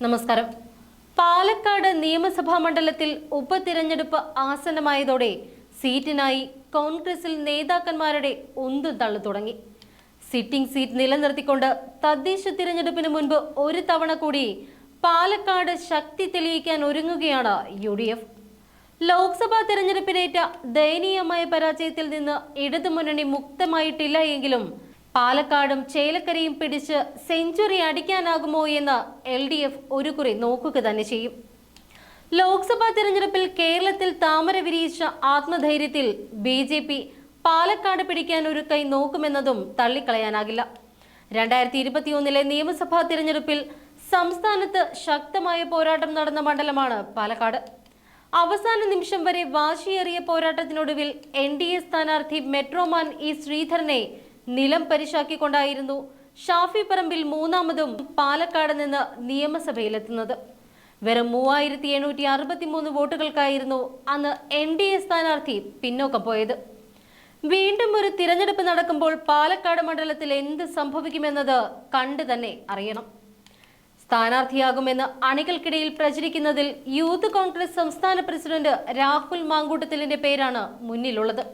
നമസ്കാരം. പാലക്കാട് നിയമസഭാ മണ്ഡലത്തിൽ ഉപതിരഞ്ഞെടുപ്പ് ആസന്നമായതോടെ സീറ്റിനായി കോൺഗ്രസിൽ നേതാക്കന്മാരുടെ ഒന്നും തള്ളു തുടങ്ങി. സിറ്റിംഗ് സീറ്റ് നിലനിർത്തിക്കൊണ്ട് തദ്ദേശ തിരഞ്ഞെടുപ്പിന് മുൻപ് ഒരു തവണ കൂടി പാലക്കാട് ശക്തി തെളിയിക്കാൻ ഒരുങ്ങുകയാണ് യു ഡി എഫ് ലോക്സഭാ തെരഞ്ഞെടുപ്പിനേറ്റ ദയനീയമായ പരാജയത്തിൽ നിന്ന് ഇടതുമുന്നണി മുക്തമായിട്ടില്ല എങ്കിലും പാലക്കാടും ചേലക്കരയും പിടിച്ച് സെഞ്ചുറി അടിക്കാനാകുമോ എന്ന് എൽ ഡി എഫ് ഒരു കുറി നോക്കുക തന്നെ ചെയ്യും. ലോക്സഭാ തെരഞ്ഞെടുപ്പിൽ കേരളത്തിൽ താമര വിരിയിച്ച ആത്മധൈര്യത്തിൽ ബി ജെ പി പാലക്കാട് പിടിക്കാൻ ഒരു കൈ നോക്കുമെന്നതും തള്ളിക്കളയാനാകില്ല. രണ്ടായിരത്തി ഇരുപത്തിയൊന്നിലെ നിയമസഭാ തിരഞ്ഞെടുപ്പിൽ സംസ്ഥാനത്ത് ശക്തമായ പോരാട്ടം നടന്ന മണ്ഡലമാണ് പാലക്കാട്. അവസാന നിമിഷം വരെ വാശിയേറിയ പോരാട്ടത്തിനൊടുവിൽ എൻ ഡി എ സ്ഥാനാർത്ഥി മെട്രോമാൻ ഇ ശ്രീധരനെ നിലം പരിശാക്കിക്കൊണ്ടായിരുന്നു ഷാഫി പറമ്പിൽ മൂന്നാമതും പാലക്കാട് നിന്ന് നിയമസഭയിലെത്തുന്നത്. വെറും മൂവായിരത്തി എണ്ണൂറ്റി അറുപത്തി മൂന്ന് വോട്ടുകൾക്കായിരുന്നു അന്ന് എൻ ഡി എ സ്ഥാനാർത്ഥി പിന്നോക്കം പോയത്. വീണ്ടും ഒരു തിരഞ്ഞെടുപ്പ് നടക്കുമ്പോൾ പാലക്കാട് മണ്ഡലത്തിൽ എന്ത് സംഭവിക്കുമെന്നത് കണ്ടു തന്നെ അറിയണം. സ്ഥാനാർത്ഥിയാകുമെന്ന് അണികൾക്കിടയിൽ പ്രചരിക്കുന്നതിൽ യൂത്ത് കോൺഗ്രസ് സംസ്ഥാന പ്രസിഡന്റ് രാഹുൽ മാങ്കൂട്ടത്തിലിന്റെ പേരാണ് മുന്നിലുള്ളത്.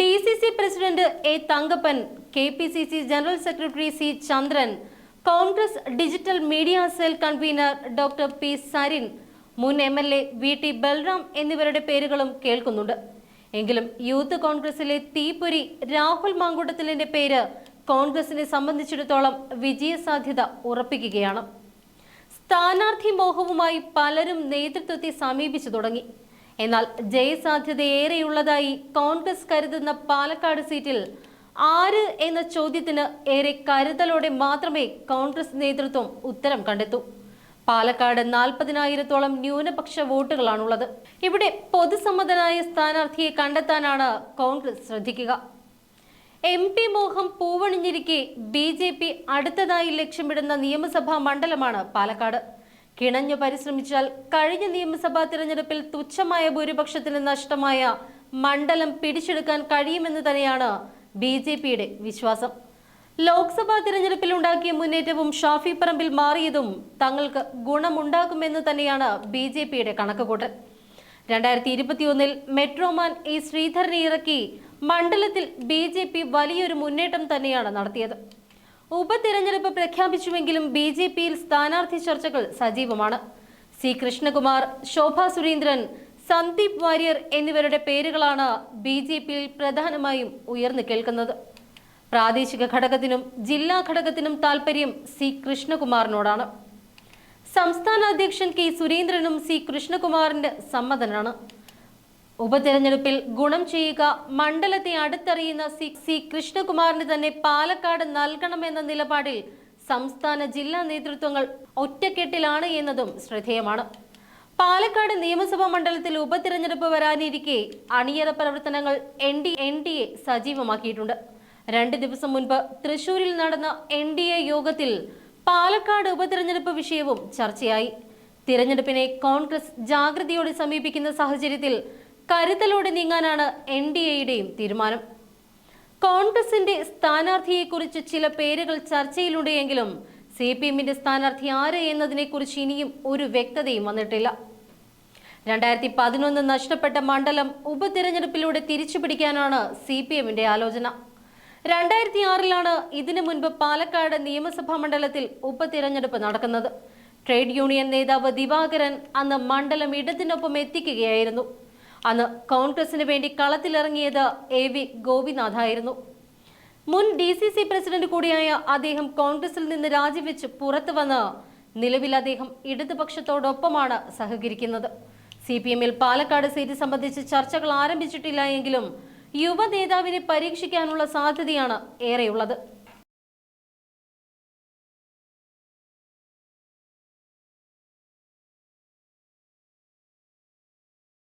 D C C president A Thankappan K P C C general secretary C Chandran Congress digital media cell convener doctor P Sarin മുൻ M L A V T Balram എന്നിവരുടെ പേരുകളും കേൾക്കുന്നുണ്ട്. എങ്കിലും യൂത്ത് കോൺഗ്രസിലെ തീപ്പൊരി രാഹുൽ മാങ്കൂട്ടത്തിലിന്റെ പേര് കോൺഗ്രസിനെ സംബന്ധിച്ചിടത്തോളം വിജയസാധ്യത ഉറപ്പിക്കുകയാണ്. സ്ഥാനാർത്ഥി മോഹവുമായി പലരും നേതൃത്വത്തെ സമീപിച്ചു തുടങ്ങി. എന്നാൽ ജയസാധ്യതയേറെയുള്ളതായി കോൺഗ്രസ് കരുതുന്ന പാലക്കാട് സീറ്റിൽ ആര് എന്ന ചോദ്യത്തിന് ഏറെ കരുതലോടെ മാത്രമേ കോൺഗ്രസ് നേതൃത്വം ഉത്തരം കണ്ടെത്തൂ. പാലക്കാട് നാൽപ്പതിനായിരത്തോളം ന്യൂനപക്ഷ വോട്ടുകളാണുള്ളത്. ഇവിടെ പൊതുസമ്മതനായ സ്ഥാനാർത്ഥിയെ കണ്ടെത്താനാണ് കോൺഗ്രസ് ശ്രദ്ധിക്കുക. എം പി മോഹം പൂവണിഞ്ഞിരിക്കെ ബി ജെ പി അടുത്തതായി ലക്ഷ്യമിടുന്ന നിയമസഭാ മണ്ഡലമാണ് പാലക്കാട്. കിണഞ്ഞു പരിശ്രമിച്ചാൽ കഴിഞ്ഞ നിയമസഭാ തിരഞ്ഞെടുപ്പിൽ തുച്ഛമായ ഭൂരിപക്ഷത്തിന് നഷ്ടമായ മണ്ഡലം പിടിച്ചെടുക്കാൻ കഴിയുമെന്ന് തന്നെയാണ് ബി ജെ പിയുടെ വിശ്വാസം. ലോക്സഭാ തിരഞ്ഞെടുപ്പിൽ ഉണ്ടാക്കിയ മുന്നേറ്റവും ഷാഫി പറമ്പിൽ മാറിയതും തങ്ങൾക്ക് ഗുണമുണ്ടാക്കുമെന്ന് തന്നെയാണ് ബി ജെ പിയുടെ കണക്കുകൂട്ടൽ. രണ്ടായിരത്തി ഇരുപത്തിയൊന്നിൽ മെട്രോമാൻ ഇ ശ്രീധരനെ ഇറക്കി മണ്ഡലത്തിൽ ബി വലിയൊരു മുന്നേറ്റം തന്നെയാണ് നടത്തിയത്. ഉപതിരഞ്ഞെടുപ്പ് പ്രഖ്യാപിച്ചുവെങ്കിലും ബി ജെ പിയിൽ സ്ഥാനാർത്ഥി ചർച്ചകൾ സജീവമാണ്. സി കൃഷ്ണകുമാർ ശോഭ സുരേന്ദ്രൻ സന്ദീപ് വാര്യർ എന്നിവരുടെ പേരുകളാണ് ബി ജെ പിയിൽ പ്രധാനമായും ഉയർന്നു കേൾക്കുന്നത്. പ്രാദേശിക ഘടകത്തിനും ജില്ലാ ഘടകത്തിനും താൽപര്യം സി കൃഷ്ണകുമാറിനോടാണ്. സംസ്ഥാന അധ്യക്ഷൻ കെ സുരേന്ദ്രനും സി കൃഷ്ണകുമാറിന്റെ സമ്മതനാണ്. ഉപതെരഞ്ഞെടുപ്പിൽ ഗുണം ചെയ്യുക മണ്ഡലത്തെ അടുത്തറിയുന്ന സി സി കൃഷ്ണകുമാറിന് തന്നെ പാലക്കാട് നൽകണമെന്ന നിലപാടിൽ സംസ്ഥാന ജില്ലാ നേതൃത്വങ്ങൾ ഒറ്റക്കെട്ടിലാണ് എന്നതും ശ്രദ്ധേയമാണ്. പാലക്കാട് നിയമസഭാ മണ്ഡലത്തിൽ ഉപതിരഞ്ഞെടുപ്പ് വരാനിരിക്കെ അണിയറ പ്രവർത്തനങ്ങൾ N D N D A സജീവമാക്കിയിട്ടുണ്ട്. രണ്ട് ദിവസം മുൻപ് തൃശൂരിൽ നടന്ന എൻ ഡി എ യോഗത്തിൽ പാലക്കാട് ഉപതിരഞ്ഞെടുപ്പ് വിഷയവും ചർച്ചയായി. തിരഞ്ഞെടുപ്പിനെ കോൺഗ്രസ് ജാഗ്രതയോടെ സമീപിക്കുന്ന സാഹചര്യത്തിൽ കരുതലോടെ നീങ്ങാനാണ് എൻ ഡി എയുടെയും തീരുമാനം. കോൺഗ്രസിന്റെ സ്ഥാനാർത്ഥിയെക്കുറിച്ച് ചില പേരുകൾ ചർച്ചയിലുണ്ടെങ്കിലും സി പി എമ്മിന്റെ സ്ഥാനാർത്ഥി ആര് എന്നതിനെക്കുറിച്ച് ഇനിയും ഒരു വ്യക്തതയും വന്നിട്ടില്ല. രണ്ടായിരത്തി പതിനൊന്ന് നഷ്ടപ്പെട്ട മണ്ഡലം ഉപതിരഞ്ഞെടുപ്പിലൂടെ തിരിച്ചുപിടിക്കാനാണ് സി പി എമ്മിന്റെ ആലോചന. രണ്ടായിരത്തി ആറിലാണ് ഇതിനു മുൻപ് പാലക്കാട് നിയമസഭാ മണ്ഡലത്തിൽ ഉപതിരഞ്ഞെടുപ്പ് നടക്കുന്നത്. ട്രേഡ് യൂണിയൻ നേതാവ് ദിവാകരൻ അന്ന് മണ്ഡലം ഇടത്തിനൊപ്പം എത്തിക്കുകയായിരുന്നു. അന്ന് കോൺഗ്രസിന് വേണ്ടി കളത്തിലിറങ്ങിയത് എ വി ഗോപിനാഥായിരുന്നു. മുൻ ഡി സി സി പ്രസിഡന്റ് കൂടിയായ അദ്ദേഹം കോൺഗ്രസിൽ നിന്ന് രാജിവെച്ച് പുറത്തു വന്ന് നിലവിൽ അദ്ദേഹം ഇടതുപക്ഷത്തോടൊപ്പമാണ് സഹകരിക്കുന്നത്. സി പി എമ്മിൽ പാലക്കാട് സീറ്റ് സംബന്ധിച്ച് ചർച്ചകൾ ആരംഭിച്ചിട്ടില്ല എങ്കിലും യുവ നേതാവിനെ പരീക്ഷിക്കാനുള്ള സാധ്യതയാണ് ഏറെയുള്ളത്.